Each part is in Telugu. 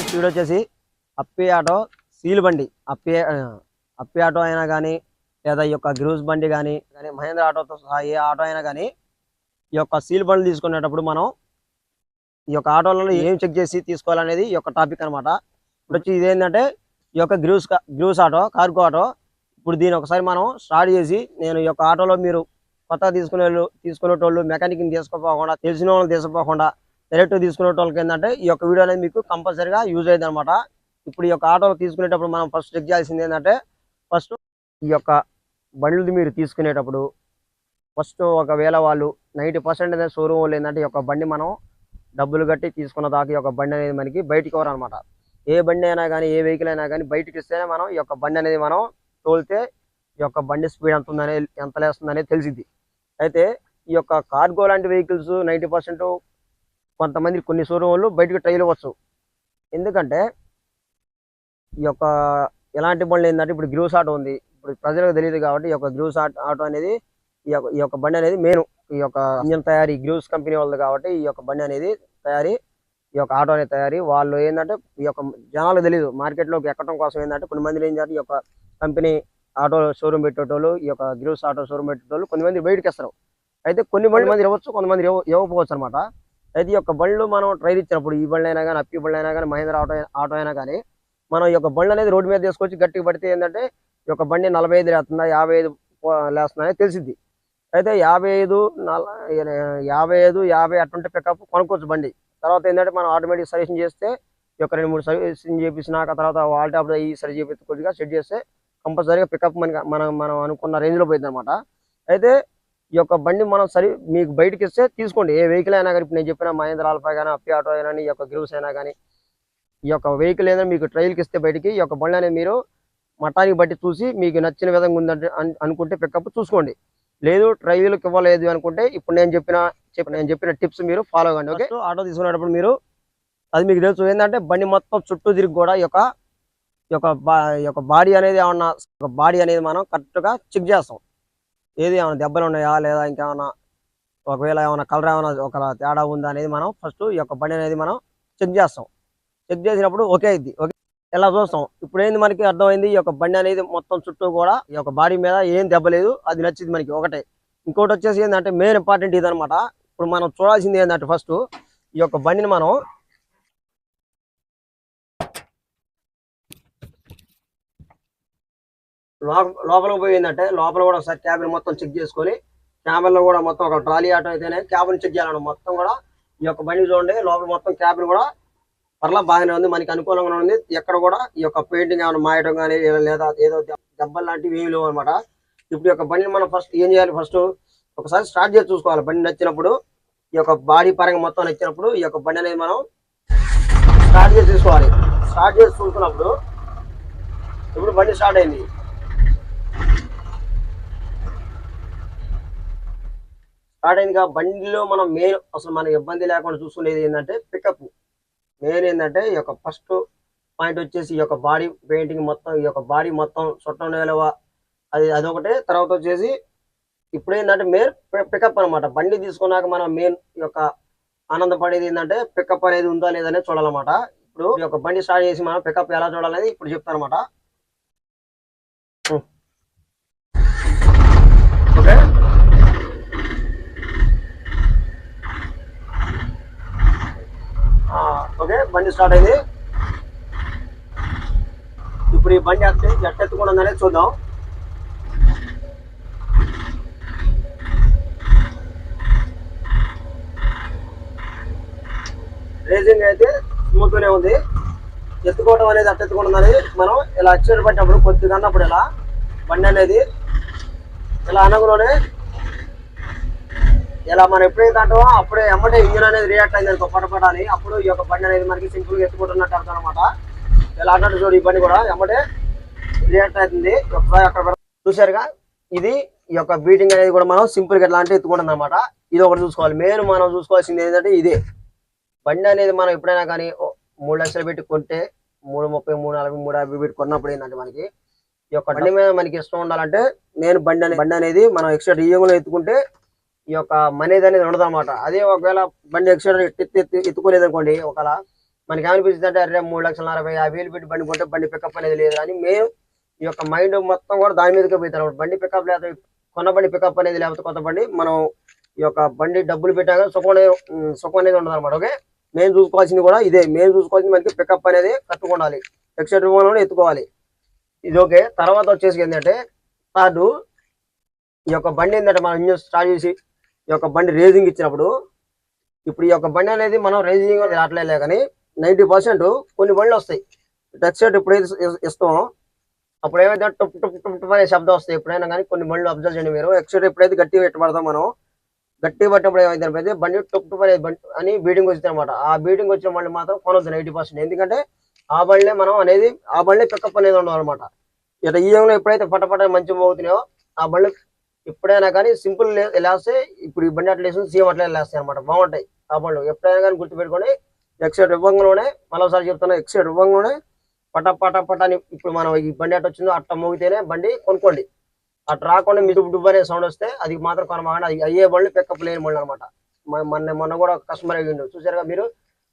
స్పీడ్ వచ్చేసి అప్పి ఆటో సీల్ బండి. అప్పి అప్పి ఆటో అయినా కానీ లేదా ఈ యొక్క గ్రూస్ బండి కానీ కానీ మహేంద్ర ఆటోతో సహా ఏ ఆటో అయినా కానీ ఈ యొక్క సీల్ బండ్లు తీసుకునేటప్పుడు మనం ఈ యొక్క ఆటోలలో ఏం చెక్ చేసి తీసుకోవాలనేది ఈ యొక్క టాపిక్ అనమాట ఇప్పుడు వచ్చి ఇదేంటంటే ఈ యొక్క గ్రూస్ గ్రూస్ ఆటో కార్గో ఆటో ఇప్పుడు దీని ఒకసారి మనం స్టార్ట్ చేసి నేను ఈ యొక్క ఆటోలో మీరు కొత్తగా తీసుకునే వాళ్ళు తీసుకునేటోళ్ళు మెకానిక్ని తీసుకోపోకుండా తెలిసిన వాళ్ళని తీసుకోపోకుండా డైరెక్ట్ తీసుకునే వాళ్ళకి ఏంటంటే ఈ యొక్క వీడియో అనేది మీకు కంపల్సరీగా యూజ్ అయ్యింది అనమాట ఇప్పుడు ఈ యొక్క ఆటోలు తీసుకునేటప్పుడు మనం ఫస్ట్ చెక్ చేయాల్సింది ఏంటంటే ఫస్ట్ ఈ యొక్క బండ్లు మీరు తీసుకునేటప్పుడు ఫస్ట్ ఒకవేళ వాళ్ళు నైంటీ పర్సెంట్ అనేది షోరూమ్ వాళ్ళు ఏంటంటే ఈ యొక్క బండి మనం డబ్బులు కట్టి తీసుకున్న దాకా ఈ యొక్క బండి అనేది మనకి బయటికి అనమాట ఏ బండి అయినా కానీ ఏ వెహికల్ అయినా కానీ బయటికి ఇస్తేనే మనం ఈ యొక్క బండి అనేది మనం తోలితే ఈ యొక్క బండి స్పీడ్ ఎంత ఉందనే ఎంత లేస్తుందనేది తెలిసింది అయితే ఈ యొక్క కార్గో లాంటి వెహికల్స్ నైంటీ పర్సెంట్ కొంతమంది కొన్ని షోరూమ్ వాళ్ళు బయటకు ట్రైలు వచ్చు ఎందుకంటే ఈ యొక్క ఎలాంటి బండ్లు ఏంటంటే ఇప్పుడు గ్రూస్ ఆటో ఉంది. ఇప్పుడు ప్రజలకు తెలియదు కాబట్టి ఈ యొక్క గ్రూస్ ఆటో అనేది ఈ యొక్క ఈ యొక్క బండి అనేది మెయిన్. ఈ యొక్క ఇంజన్ తయారీ గ్రూస్ కంపెనీ వాళ్ళది కాబట్టి ఈ యొక్క బండి అనేది తయారీ ఈ యొక్క ఆటో అనేది తయారీ. వాళ్ళు ఏంటంటే ఈ యొక్క జనాలకు తెలియదు మార్కెట్లోకి ఎక్కడం కోసం ఏంటంటే కొన్ని మంది ఏం చేస్తారు? ఈ యొక్క కంపెనీ ఆటో షోరూమ్ పెట్టేటోళ్ళు ఈ యొక్క గ్రూస్ ఆటో షోరూమ్ పెట్టేటోళ్ళు కొంతమంది బయటకి ఇస్తారు అయితే కొన్ని బండ్లు మంది ఇవ్వచ్చు కొంతమంది ఇవ్వకపోవచ్చు అనమాట అయితే ఈ యొక్క బండ్లు మనం ట్రైల్ ఇచ్చినప్పుడు ఈ బండ్లు అయినా కానీ అప్పి బండ్లు అయినా కానీ మహేంద్ర ఆటో ఆటో అయినా కానీ మనం ఈ యొక్క బండ్లు అనేది రోడ్డు మీద తీసుకొచ్చి గట్టిగా పడితే ఏంటంటే ఈ యొక్క బండి నలభై ఐదు లేస్తుందా యాభై ఐదు పో- లేస్తుందా అనేది తెలిసింది అయితే యాభై ఐదు నల యాభై ఐదు యాభై అటువంటి పికప్ కొనుక్కోవచ్చు బండి. తర్వాత ఏంటంటే మనం ఆటోమేటిక్ సర్వీసింగ్ చేస్తే ఈ యొక్క రెండు మూడు సర్వీసింగ్ చేపించినాక తర్వాత వాల్ టాప్ ఈ సరి చేపి కొద్దిగా సెట్ చేస్తే కంపల్సరీగా పికప్ మనకి మనం మనం అనుకున్న రేంజ్లో పోయింది అనమాట అయితే ఈ యొక్క బండి మనం సరి మీకు బయటకి ఇస్తే తీసుకోండి. ఏ వెహికల్ అయినా కానీ నేను చెప్పిన మహేంద్ర ఆల్ఫా కానీ అప్పి ఆటో అయినా ఈ యొక్క గ్రూస్ అయినా కానీ ఈ యొక్క వెహికల్ ఏదైనా మీకు ట్రైల్కి ఇస్తే బయటికి ఈ యొక్క బండి అనేది మీరు మఠానికి బట్టి చూసి మీకు నచ్చిన విధంగా ఉందంటే అనుకుంటే పికప్ చూసుకోండి. లేదు ట్రైల్కి ఇవ్వలేదు అనుకుంటే ఇప్పుడు నేను చెప్పిన నేను చెప్పిన టిప్స్ మీరు ఫాలో అవ్వండి ఓకే ఆటో తీసుకునేటప్పుడు మీరు అది మీకు తెలుసు ఏంటంటే బండి మొత్తం చుట్టూ తిరిగి కూడా ఈ యొక్క యొక్క బా ఈ యొక్క బాడీ అనేది ఏమన్నా ఒక బాడీ అనేది మనం కరెక్ట్గా చెక్ చేస్తాం. ఏది ఏమైనా దెబ్బలు ఉన్నాయా లేదా ఇంకేమైనా ఒకవేళ ఏమైనా కలర్ ఏమైనా ఒక తేడా ఉందా అనేది మనం ఫస్ట్ ఈ యొక్క బండి అనేది మనం చెక్ చేస్తాం. చెక్ చేసినప్పుడు ఓకే అయింది. ఓకే. ఎలా చూస్తాం? ఇప్పుడు ఏంది మనకి అర్థమైంది? ఈ యొక్క బండి అనేది మొత్తం చుట్టూ కూడా ఈ యొక్క బాడీ మీద ఏం దెబ్బలేదు అది నచ్చింది మనకి ఒకటే. ఇంకోటి వచ్చేసి ఏంటంటే మెయిన్ ఇంపార్టెంట్ ఇదనమాట ఇప్పుడు మనం చూడాల్సింది ఏంటంటే ఫస్ట్ ఈ యొక్క బండిని మనం లోపలికి పోయిందంటే లోపల కూడా ఒకసారి క్యాబిన్ మొత్తం చెక్ చేసుకొని క్యాబిన్లో కూడా మొత్తం ఒక ట్రాలీ ఆటో అయితేనే క్యాబిన్ చెక్ చేయాలన్నమాట మొత్తం కూడా ఈ యొక్క బండి చూడండి లోపల మొత్తం క్యాబిన్ కూడా పర్లా బాగానే ఉంది. మనకి అనుకూలంగా ఉంది. ఎక్కడ కూడా ఈ యొక్క పెయింటింగ్ ఏమైనా మాయటం కానీ లేదా ఏదో దెబ్బలు లాంటివి ఏమి లేవు అనమాట ఇప్పుడు ఈ యొక్క బండిని మనం ఫస్ట్ ఏం చేయాలి ఫస్ట్ ఒకసారి స్టార్ట్ చేసి చూసుకోవాలి. బండి నచ్చినప్పుడు ఈ యొక్క బాడీ పరంగా మొత్తం నచ్చినప్పుడు ఈ యొక్క బండి అనేది మనం స్టార్ట్ చేసి చూసుకోవాలి. స్టార్ట్ చేసి చూసుకున్నప్పుడు ఇప్పుడు బండి స్టార్ట్ అయింది. స్టార్ట్ అయింది కాబట్టి బండిలో మనం మెయిన్ అసలు మనకి ఇబ్బంది లేకుండా చూసుకునేది ఏంటంటే పికప్ మెయిన్ ఏంటంటే ఈ యొక్క ఫస్ట్ పాయింట్ వచ్చేసి ఈ యొక్క బాడీ పెయింటింగ్ మొత్తం ఈ యొక్క బాడీ మొత్తం చుట్టం నేలవా అది అదొకటి. తర్వాత వచ్చేసి ఇప్పుడు ఏంటంటే మెయిన్ పికప్ అన్నమాట. బండి తీసుకున్నాక మనం మెయిన్ ఈ యొక్క ఆనందపడేది ఏంటంటే పికప్ అనేది ఉందా లేదనే చూడాలన్నమాట. ఇప్పుడు ఈ యొక్క బండి స్టార్ట్ చేసి మనం పికప్ ఎలా చూడాలనేది ఇప్పుడు చెప్తాను అనమాట ఓకే ఆ, ఓకే బండి స్టార్ట్ అయింది. ఇప్పుడు ఈ బండి ఎత్తి ఎట్ట ఎత్తుకుండా ఉందనేది చూద్దాం. రేసింగ్ అయితే స్మూత్గానే ఉంది. ఎత్తుకోవడం అనేది అట్ట ఎత్తుకోవడం అనేది మనం ఇలా అచ్చేటప్పుడు పట్టినప్పుడు కొద్దిగా అన్నప్పుడు ఇలా బండి అనేది ఇలా అనగలోనే ఇలా మనం ఎప్పుడైతే అంటామో అప్పుడే ఎమ్మటే ఇంజిన్ అనేది రియాక్ట్ అయింది అనుకో పటపట అని అప్పుడు ఈ యొక్క బండి అనేది మనకి సింపుల్గా ఎత్తుకుంటున్నట్టు అర్థం అనమాట ఇలా అన్నట్టు చూడు ఈ బండి కూడా ఎమ్మటే రియాక్ట్ అవుతుంది. ఒకసారి అక్కడ పెడ- ఇది ఈ యొక్క బీటింగ్ అనేది కూడా మనం సింపుల్గా ఎట్లాంటి ఎత్తుకుంటుంది అనమాట ఇది ఒకటి చూసుకోవాలి. మెయిన్ మనం చూసుకోవాల్సింది ఏంటంటే ఇదే. బండి అనేది మనం ఎప్పుడైనా కానీ మూడు లక్షలు పెట్టి కొంటే మూడు ముప్పై మూడు నలభై మూడు యాభై పెట్టి కొన్నప్పుడు ఏంటంటే మనకి ఈ యొక్క బండి మీద మనకి ఇష్టం ఉండాలంటే నేను బండి అనే బండి అనేది మనం ఎక్స్ట్రా రియంగులో ఎత్తుకుంటే ఈ యొక్క మనీ అనేది ఉండదు అనమాట అదే ఒకవేళ బండి ఎక్సిడెంట్ ఎత్తుకోలేదు అనుకోండి ఒకవేళ మనకి ఏమనిపిస్తుంది అంటే అరే మూడు లక్షల నలభై యాభై వేలు పెట్టి బండి కొంటే బండి పికప్ అనేది లేదు అని మేము ఈ యొక్క మైండ్ మొత్తం కూడా దాని మీదకే పోతారు బండి పికప్ లేకపోతే కొన్న బండి పికప్ అనేది లేకపోతే కొత్త బండి మనం ఈ యొక్క బండి డబ్బులు పెట్టాక సుఖం అనేది సుఖం అనేది ఉండదు అనమాట ఓకే? మేము చూసుకోవాల్సింది కూడా ఇదే. మేము చూసుకోవాల్సింది మనకి పికప్ అనేది కట్టుకోవాలి. ఎక్సెట్ కూడా ఎత్తుకోవాలి. ఇది ఓకే? తర్వాత వచ్చేసి ఏంటంటే థర్డ్ ఈ యొక్క బండి ఏంటంటే మనం ఇంజన్ స్టార్ట్ చేసి ఈ యొక్క బండి రేసింగ్ ఇచ్చినప్పుడు ఇప్పుడు ఈ యొక్క బండి అనేది మనం రేసింగ్ రావట్లేదు కానీ నైంటీ పర్సెంట్ కొన్ని బండ్లు వస్తాయి. ఎక్సెట్ ఎప్పుడైతే ఇప్పుడైతే ఇస్తామో. అప్పుడు ఏమైతే టుప్ టుప్ టుప్ టుప్ అనే శబ్దం వస్తాయి ఎప్పుడైనా కానీ కొన్ని బండ్లు అబ్జర్వ్ చేయండి మీరు. ఎక్సెట్ ఎప్పుడైతే గట్టిగా పెట్టబడతాం మనం గట్టి పట్టినప్పుడు ఏమైతే బండి టుప్ టుప్ అనేది బండి అని బీడింగ్ వచ్చింది అనమాట ఆ బీడింగ్ వచ్చిన బండి మాత్రం కొనొద్దు నైంటీ పర్సెంట్ ఎందుకంటే ఆ బండ్లే మనం అనేది ఆ బండ్లే పికప్ అనేది ఉండదు అనమాట ఇట్లా ఈ లో ఎప్పుడైతే పట్టపట్ట మంచి మోగుతున్నాయో ఆ బండ్లు ఎప్పుడైనా కానీ సింపుల్ లేస్తే ఇప్పుడు ఈ బండి అట్లా వేస్తుంది సీఎం అట్లా లేస్తాయి అనమాట బాగుంటాయి. ఆ బండ్లు. ఎప్పుడైనా కానీ గుర్తుపెట్టుకొని ఎక్సైడ్ ఇవ్వంగానే మరోసారి చెప్తున్నా ఎక్సైడ్ ఇవ్వంగానే పట పట పట అని ఇప్పుడు మనం ఈ బండి అట్ట వచ్చిందో అట్ట మోగితేనే బండి కొనుక్కోండి. అటు రాకుండా మీ డుబ్బు అనే సౌండ్ వస్తే అది మాత్రం కొనమాగండి అది అయ్యే బండ్లు పికప్ లేని బండ్లు అనమాట మొన్న మొన్న కూడా కస్టమర్ అయ్యిండు చూసారుగా మీరు?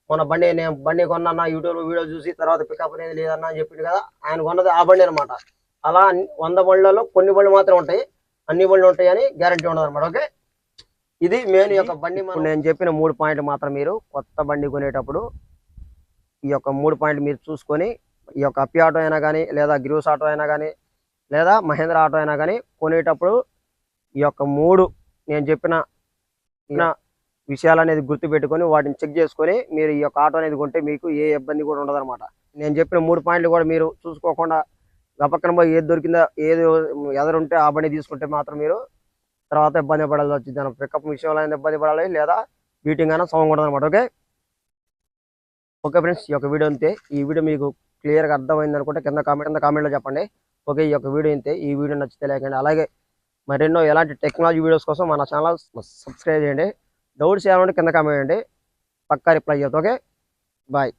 మొన్న బండి నేను బండి కొన్నా యూట్యూబ్ వీడియో చూసి తర్వాత పికప్ అనేది లేదన్నా అని చెప్పిండు కదా. ఆయన కొన్నది ఆ బండి అనమాట అలా వంద బండ్లలో కొన్ని బండ్లు మాత్రం ఉంటాయి. అన్ని బండ్లు ఉంటాయి అని గ్యారంటీ ఉండదు అనమాట ఓకే ఇది మెయిన్ యొక్క బండి నేను చెప్పిన మూడు పాయింట్లు మాత్రం మీరు కొత్త బండి కొనేటప్పుడు ఈ యొక్క మూడు పాయింట్లు మీరు చూసుకొని ఈ యొక్క అప్పి ఆటో అయినా కానీ లేదా గిరూస్ ఆటో అయినా కానీ లేదా మహేంద్ర ఆటో అయినా కానీ కొనేటప్పుడు ఈ యొక్క మూడు నేను చెప్పిన విషయాలు అనేది గుర్తుపెట్టుకొని వాటిని చెక్ చేసుకొని మీరు ఈ యొక్క ఆటో అనేది కొంటే మీకు ఏ ఇబ్బంది కూడా ఉండదు నేను చెప్పిన మూడు పాయింట్లు కూడా మీరు చూసుకోకుండా గపక్కన పోయి ఏది దొరికిందో ఏది ఎదరుంటే ఆ బండి తీసుకుంటే మాత్రం మీరు తర్వాత ఇబ్బంది పడాల్సి వచ్చింది. దాని పికప్ విషయంలో అయినా ఇబ్బంది పడాలి లేదా బీటింగ్ అయినా సౌండ్ కూడా అనమాట ఓకే ఓకే ఫ్రెండ్స్ ఈ యొక్క వీడియో అంతే. ఈ వీడియో మీకు క్లియర్గా అర్థమైంది అనుకుంటే కింద కామెంట్ కింద కామెంట్లో చెప్పండి. ఓకే ఈ యొక్క వీడియో అంతే. ఈ వీడియో నచ్చితే లేకండి అలాగే మరెన్నో ఎలాంటి టెక్నాలజీ వీడియోస్ కోసం మన ఛానల్ సబ్స్క్రైబ్ చేయండి. డౌట్స్ చేయాలంటే కింద కామెంట్ చేయండి. పక్కా రిప్లై చేస్తాం ఓకే బాయ్